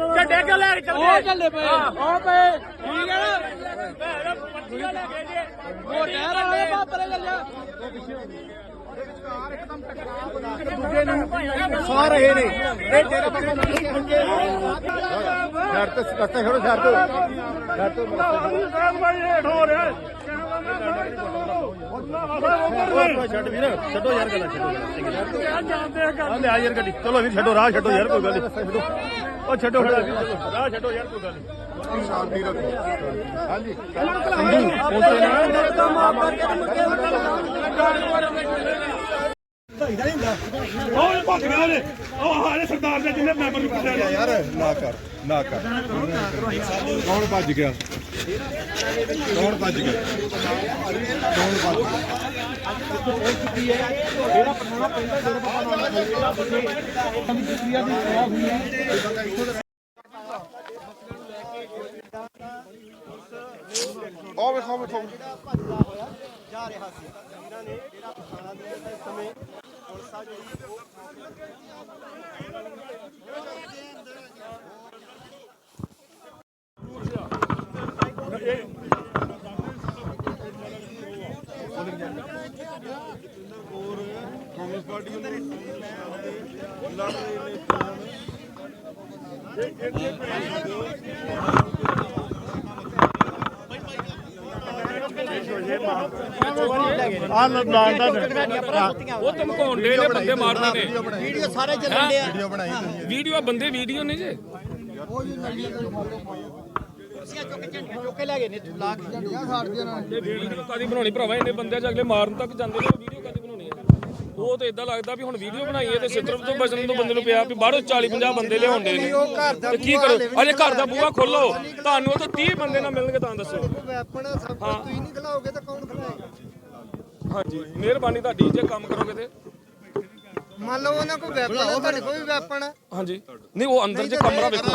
ਝੰਡੇ ਕਿਉਂ ਲੈ ਕੇ ਚੱਲ ਉਹ ਚੱਲੇ ਪਏ। ਉਹ ਪਏ। ਠੀਕ ਹੈ ਨਾ? ਪੱਤੀਆਂ ਲੈ ਕੇ ਜੇ ਉਹ ਟਹਿਰ ਵਾਲੇ ਬਾਪਰੇ ਚੱਲ ਜਾ ਸਵਾ ਰਹੇ ਨੇ। ਇਹ ਤੇਰਾ ਪਾਪਾ ਨਹੀਂ ਪੰਗੇ ਛੱਡ ਤੇ ਸੱਤੇ ਖੜੋ ਛੱਡ ਦੋ ਛੱਡ ਦੋ ਛੱਡ ਵੀਰ ਛੱਡੋ ਯਾਰ ਗੱਲਾਂ ਛੱਡੋ ਲੈ ਆ ਯਾਰ ਗੱਡੀ। ਚਲੋ ਵੀਰ ਛੱਡੋ ਰਾਹ ਛੱਡੋ ਯਾਰ ਕੋਈ ਗੱਲ ਨਹੀਂ ਛੱਡੋ ਉਹ ਛੱਡੋ ਰਾਹ ਛੱਡੋ, ਯਾਰ, ਕੋਈ ਗੱਲ ਨਹੀਂ। ਸ਼ਾਂਤੀ ਰੱਖੋ ਹਾਂਜੀ। ਉਹ ਭੱਜ ਗਿਆ ਉਹਨੇ ਉਹ ਹਾਲੇ ਸਰਦਾਰ ਦੇ ਜਿੰਨੇ ਮੈਂਬਰ ਨੂੰ ਪੁੱਛਿਆ ਯਾਰ, ਨਾ ਕਰ ਨਾ ਕਰ। ਕੌਣ ਭੱਜ ਗਿਆ? ਕੌਣ ਭੱਜ ਗਿਆ? ਕੌਣ ਭੱਜ ਗਿਆ? ਉਹ ਵੇਖੋ ਵੇਖੋ। ਜਾ ਰਿਹਾ ਸੀ ਇਹਨਾਂ ਨੇ ਜਿਹੜਾ ਪਠਾਣਾ ਦੇ ਇਸ ਸਮੇਂ ਪੁਲਿਸ ਆ ਜਿਹੜੀ ਉਹ ਆ ਲਾਲ ਦਾ ਉਹ ਧਮਕਾਉਂਦੇ ਨੇ ਬੰਦੇ ਮਾਰਦੇ ਨੇ। ਵੀਡੀਓ ਸਾਰੇ ਚੱਲਣ ਦੇ ਆ। ਵੀਡੀਓ ਬਣਾਈ ਤੁਸੀਂ ਵੀਡੀਓ ਬੰਦੇ ਵੀਡੀਓ ਨੇ ਜੇ। ਕੁਰਸੀਆਂ ਚੁੱਕ ਕੇ ਚੁੱਕ ਕੇ ਲੈ ਗਏ ਨੇ ਲਾ ਕੇ ਝੰਡੀਆਂ। ਸਾੜ ਦੀਆਂ ਤੇ ਵੀਡੀਓ ਕਾਦੀ ਬਣਾਉਣੀ ਭਰਾਵਾ? ਇਹਨੇ ਬੰਦੇ ਚ ਅਗਲੇ ਮਾਰਨ ਤੱਕ ਜਾਂਦੇ ਨੇ ਵੀਡੀਓ ਕਾਦੀ ਬਣਾਉਣੀ ਹੈ ਉਹ ਤੇ ਇਦਾਂ ਲੱਗਦਾ ਵੀ ਹੁਣ ਵੀਡੀਓ ਬਣਾਈਏ ਤੇ ਸਿੱਧਰ ਤੋਂ ਬਚਣ ਤੋਂ ਬੰਦੇ ਨੂੰ ਪਿਆ ਵੀ ਬਾਹਰੋਂ 40 50 ਬੰਦੇ ਲਿਆਉਂਦੇ ਨੇ। ਤੇ ਕੀ ਕਰੋ? ਅਜੇ ਘਰ ਦਾ ਬੂਹਾ ਖੋਲੋ। ਤੁਹਾਨੂੰ ਉਹ ਤਾਂ 30 ਬੰਦੇ ਨਾ ਮਿਲਣਗੇ ਤਾਂ ਦੱਸੋ। ਵੈਪਨ ਸਭ ਕੁਝ ਤੁਸੀਂ ਨਹੀਂ ਖਿਲਾਓਗੇ ਤਾਂ ਕੌਣ ਖਿਲਾਏਗਾ? ਹਾਂਜੀ। ਮਿਹਰਬਾਨੀ ਤੁਹਾਡੀ ਜੇ ਕੰਮ ਕਰੋਗੇ ਤੇ। ਮੰਨ ਲਓ ਉਹਨਾਂ ਕੋਲ ਵੈਪਨ ਹੈ ਤੁਹਾਡੇ ਕੋਲ ਵੀ ਵੈਪਨ ਹੈ। ਹਾਂਜੀ। ਨਹੀਂ ਉਹ ਅੰਦਰ ਜੇ ਕਮਰਾ ਵੇਖੋ।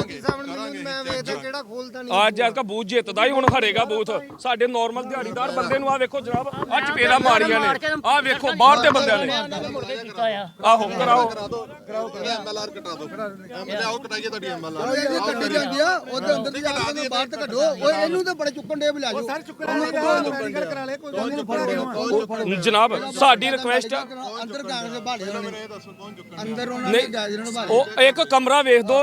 ਮੈਂ ਵੇਖਦਾ ਕਿਹੜਾ ਖੋਲਦਾ ਨਹੀਂ। ਅੱਜ ਅੱਜ ਬੂਥ ਜਿੱਤਦਾ ਹੀ ਹੁਣ ਹਰੇਗਾ ਬੂਥ। ਸਾਡੇ ਨਾਰਮਲ ਦਿਹਾੜੀਦਾਰ ਬੰਦੇ ਨੂੰ ਆ ਵੇਖੋ ਜਨਾਬ ਆ ਚਪੇੜਾ ਮਾਰੀਆਂ ਨੇ। ਆ ਵੇਖੋ ਬਾਹਰ ਦੇ ਬੰਦਿਆਂ ਨੇ। ਆਹੋ ਕਰਾਓ। ਕਰਾਓ ਐਮਐਲਆਰ ਕਟਾ ਦਿਓ। ਐਮਐਲਆਰ ਆਓ ਕਟਾਈਏ ਤੁਹਾਡੀ ਐਮਐਲਆਰ ਇਹ ਕੱਢੀ ਜਾਂਦੀ ਆ ਉਹਦੇ ਅੰਦਰ ਦੀ ਆ ਕੇ ਬਾਹਰ ਤੇ ਕੱਢੋ। ਓਏ ਇਹਨੂੰ ਤੇ ਬੜੇ ਚੁੱਕਣ ਦੇ ਬੁਲਾ ਜਾਓ। ਸਰ ਚੁੱਕਣ ਮੈਡੀਕਲ ਕਰਾ ਲੈ ਕੋਈ ਉਹਨੂੰ ਫੜ ਜਨਾਬ ਸਾਡੀ ਰਿਕੁਐਸਟ ਆ। ਅੰਦਰ ਕਾਂਗਰਸ ਦੇ ਅੰਦਰ ਉਹਨਾਂ ਨੂੰ ਉਹ ਇੱਕ ਕਮਰਾ ਵੇਖ ਦੋ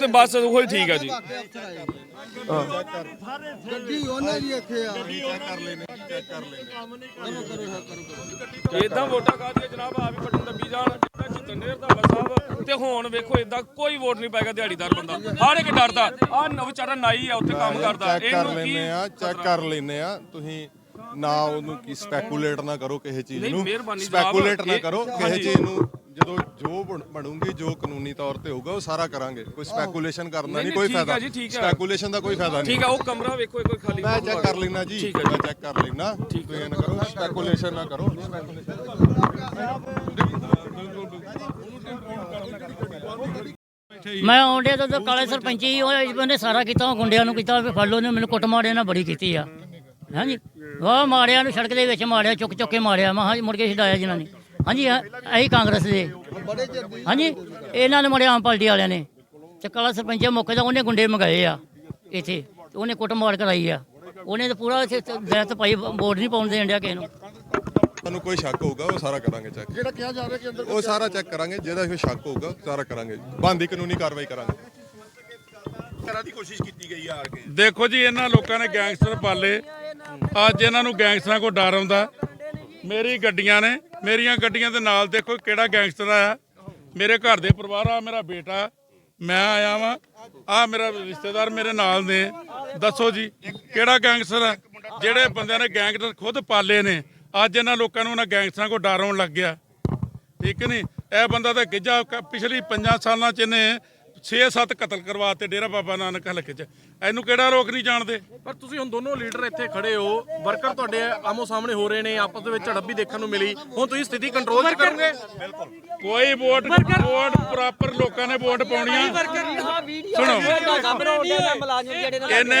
ਤੇ ਬਸ ਉਹੀ ਠੀਕ ਆ ਜੀ। ਗੱਡੀ ਉਹਨਾਂ ਦੀ ਇੱਥੇ ਆ। ਇਦਾਂ ਵੋਟਾਂ ਕਾਦੀਆਂ ਜਨਾਬ ਆ ਵੀ ਬਟਨ ਦੱਬੀ ਜਾਣ ਜਿੱਦਾਂ ਜਿੱਤਨੇਰ ਦਾ ਸਾਹਿਬ ਤੇ ਹੁਣ ਵੇਖੋ ਇਦਾਂ ਕੋਈ ਵੋਟ ਨਹੀਂ ਪਾਏਗਾ ਦਿਹਾੜੀਦਾਰ ਬੰਦਾ। ਹਰ ਇੱਕ ਡਰਦਾ ਆ ਵਿਚਾਰਾ ਨਾਈ ਆ ਉੱਥੇ ਕੰਮ ਕਰਦਾ। ਚੈੱਕ ਕਰ ਇਹਨੂੰ ਕੀ ਲੈਨੇ ਆ ਚੈੱਕ ਕਰ ਲੈਨੇ ਆ। ਤੁਸੀਂ ਨਾ ਉਹਨੂੰ ਕੀ ਸਪੈਕੂਲੇਟ ਨਾ ਕਰੋ ਕਿਸੇ ਚੀਜ਼ ਨਹੀਂ, ਨੂੰ। ਸਪੈਕੂਲੇਟ ਨਾ ਕਰੋ ਕਿਸੇ। ਚੀਜ਼ ਨੂੰ। ਜਦੋਂ ਜੋ ਬਣ- ਬਣੂਗੀ ਜੋ ਕਾਨੂੰਨੀ ਤੌਰ ਤੇ ਹੋਊਗਾ ਉਹ ਸਾਰਾ ਕਰਾਂਗੇ। ਕੋਈ ਸਪੈਕੂਲੇਸ਼ਨ ਕਰਨਾ ਨਹੀਂ, ਨਹੀਂ ਕੋਈ ਠੀਕ ਆ ਫਾਇਦਾ। ਜੀ, ਠੀਕ ਆ। ਸਪੈਕੂਲੇਸ਼ਨ ਦਾ ਕੋਈ ਫਾਇਦਾ ਨਹੀਂ। ਠੀਕ ਆ ਉਹ ਕਮਰਾ ਵੇਖੋ ਇੱਕ ਵਾਰ ਖਾਲੀ ਮੈਂ ਚੈੱਕ ਕਰ ਲੈਣਾ ਜੀ। ਠੀਕ ਹੈ ਮੈਂ ਚੈੱਕ ਕਰ ਲੈਣਾ ਤੁਸੀਂ ਇਹ ਨਾ ਕਰੋ ਸਪੈਕੂਲੇਸ਼ਨ ਨਾ ਕਰੋ। ਮੈਂ ਆਉਂਦੇ ਤਾਂ ਕਾਲੇ ਸਰਪੰਚੀ ਹੋਏ ਉਹਨੇ ਸਾਰਾ ਕੀਤਾ ਉਹ ਗੁੰਡਿਆਂ ਨੂੰ ਕੀਤਾ ਵੀ ਫੜ ਲਓ ਨੇ ਮੈਨੂੰ ਕੁੱਟ ਮਾਰਿਆ ਨਾ ਬੜੀ ਕੀਤੀ ਆ। ਹਾਂਜੀ। ਵਾਹ ਮਾਰਿਆ ਨੂੰ ਸੜਕ ਦੇ ਵਿੱਚ ਮਾਰਿਆ ਚੁੱਕ ਚੁੱਕ ਕੇ ਮਾਰਿਆ। ਮੈਂ ਹਾਂਜੀ ਮੁੜ ਕੇ ਛਡਾਇਆ ਜਿਨ੍ਹਾਂ ਨੇ। ਹਾਂਜੀ ਐਹੀ ਕਾਂਗਰਸ ਦੇ। ਹਾਂਜੀ ਇਹਨਾਂ ਨੇ ਮਾਰਿਆ ਆਮ ਪਾਰਟੀ ਵਾਲਿਆਂ ਨੇ। ਤੇ ਕਾਲਾ ਸਰਪੰਚ ਮੌਕੇ ਦਾ ਉਹਨੇ ਗੁੰਡੇ ਮੰਗਾਏ ਆ ਇੱਥੇ। ਤੇ ਉਹਨੇ ਕੁੱਟ ਮਾਰ ਕਰਾਈ ਆ। ਉਹਨੇ ਤਾਂ ਪੂਰਾ ਦੈਤ ਪਾਈ ਵੋਟ ਨਹੀਂ ਪਾਉਣ ਦੇਣ ਡਿਆ ਕਿਸੇ ਨੂੰ। ਤੁਹਾਨੂੰ ਕੋਈ ਸ਼ੱਕ ਹੋਊਗਾ ਉਹ ਸਾਰਾ ਕਰਾਂਗੇ ਚੈੱਕ ਜਿਹੜਾ ਕਿਹਾ ਜਾ ਰਿਹਾ ਕਿ ਅੰਦਰ ਉਹ ਸਾਰਾ ਚੈੱਕ ਕਰਾਂਗੇ ਜਿਹਦਾ ਕੋਈ ਸ਼ੱਕ ਹੋਊਗਾ ਸਾਰਾ ਕਰਾਂਗੇ। ਬੰਦੀ ਕਾਨੂੰਨੀ ਕਾਰਵਾਈ ਕਰਾਂਗੇ। ਦੇਖੋ ਜੀ ਇਹਨਾਂ ਲੋਕਾਂ ਨੇ ਗੈਂਗਸਟਰ ਪਾਲੇ। ਅੱਜ ਇਹਨਾਂ ਨੂੰ ਗੈਂਗਸਟਰਾਂ ਕੋ ਡਰ ਆਉਂਦਾ। ਮੇਰੀ ਗੱਡੀਆਂ ਨੇ, ਮੇਰੀਆਂ ਗੱਡੀਆਂ ਦੇ ਨਾਲ ਦੇਖੋ ਕਿਹੜਾ ਗੈਂਗਸਟਰ ਆਇਆ। ਮੇਰੇ ਘਰ ਦੇ ਪਰਿਵਾਰ ਆ, ਮੇਰਾ ਬੇਟਾ, ਮੈਂ ਆਇਆ ਵਾਂ। ਆ ਮੇਰਾ ਰਿਸ਼ਤੇਦਾਰ ਮੇਰੇ ਨਾਲ ਨੇ। ਦੱਸੋ ਜੀ, ਕਿਹੜਾ ਗੈਂਗਸਟਰ ਆ? ਜਿਹੜੇ ਬੰਦਿਆਂ ਨੇ ਗੈਂਗਸਟਰ ਖੁਦ ਪਾਲੇ ਨੇ। ਅੱਜ ਇਹਨਾਂ ਲੋਕਾਂ ਨੂੰ ਉਹਨਾਂ ਗੈਂਗਸਟਰਾਂ ਕੋ ਡਰ ਆਉਣ ਲੱਗ ਗਿਆ। ਠੀਕ ਨਹੀਂ? ਇਹ ਬੰਦਾ ਤਾਂ ਗਿੱਜਾ ਪਿਛਲੀ 5 ਸਾਲਾਂ ਚ ਇਹਨੇ 6-7 ਕਤਲ ਕਰਵਾਤੇ ਡੇਰਾ ਬਾਬਾ ਨਾਨਕ ਹਲਕੇ ਚ। ਇਹਨੂੰ ਕਿਹੜਾ ਲੋਕ ਨਹੀਂ ਜਾਣਦੇ? ਪਰ ਤੁਸੀਂ ਹੁਣ ਦੋਨੋਂ ਲੀਡਰ ਇੱਥੇ ਖੜੇ ਹੋ। ਵਰਕਰ ਤੁਹਾਡੇ ਆਮੋ ਸਾਹਮਣੇ ਹੋ ਰਹੇ ਨੇ ਆਪਸ ਦੇ ਵਿੱਚ ਝੜਪ ਵੀ ਦੇਖਣ ਨੂੰ ਮਿਲੀ। ਹੁਣ ਤੁਸੀਂ ਸਥਿਤੀ ਕੰਟਰੋਲ 'ਚ ਕਰੋਗੇ? ਕੋਈ ਵੋਟ ਵੋਟ ਪ੍ਰੋਪਰ ਲੋਕਾਂ ਨੇ ਵੋਟ ਪਾਉਣੀ ਆ। ਸੁਣੋ। ਇਹਨੇ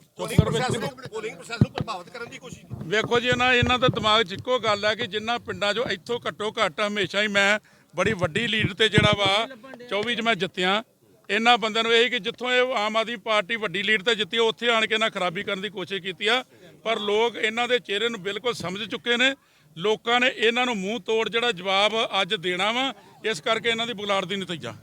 ਵੇਖੋ ਜੀ ਇਹਨਾਂ ਇਹਨਾਂ ਦਾ ਦਿਮਾਗ 'ਚ ਇੱਕੋ ਗੱਲ ਹੈ ਕਿ ਜਿੰਨਾ ਪਿੰਡਾਂ 'ਚੋਂ ਇੱਥੋਂ ਘੱਟੋ ਘੱਟ ਹਮੇਸ਼ਾ ਹੀ ਮੈਂ ਬੜੀ ਵੱਡੀ ਲੀਡ ਤੇ ਜਿਹੜਾ ਵਾ 24 'ਚ ਮੈਂ ਜਿੱਤਿਆ। ਇਹਨਾਂ ਬੰਦਿਆਂ ਨੂੰ ਇਹ ਕਿ ਜਿੱਥੋਂ ਇਹ ਆਮ ਆਦਮੀ ਪਾਰਟੀ ਵੱਡੀ ਲੀਡ ਤੇ ਜਿੱਤੀ ਉੱਥੇ ਆਣ ਕੇ ਇਹਨਾਂ ਖਰਾਬੀ ਕਰਨ ਦੀ ਕੋਸ਼ਿਸ਼ ਕੀਤੀ ਆ। ਪਰ ਲੋਕ ਇਹਨਾਂ ਦੇ ਚਿਹਰੇ ਨੂੰ ਬਿਲਕੁਲ ਸਮਝ ਚੁੱਕੇ ਨੇ। ਲੋਕਾਂ ਨੇ ਇਹਨਾਂ ਨੂੰ ਮੂੰਹ ਤੋੜ ਜਿਹੜਾ ਜਵਾਬ ਅੱਜ ਦੇਣਾ ਵਾ ਇਸ ਕਰਕੇ ਇਹਨਾਂ ਦੀ ਬੁਲਾੜ ਦੀ ਨਤੀਜਾ।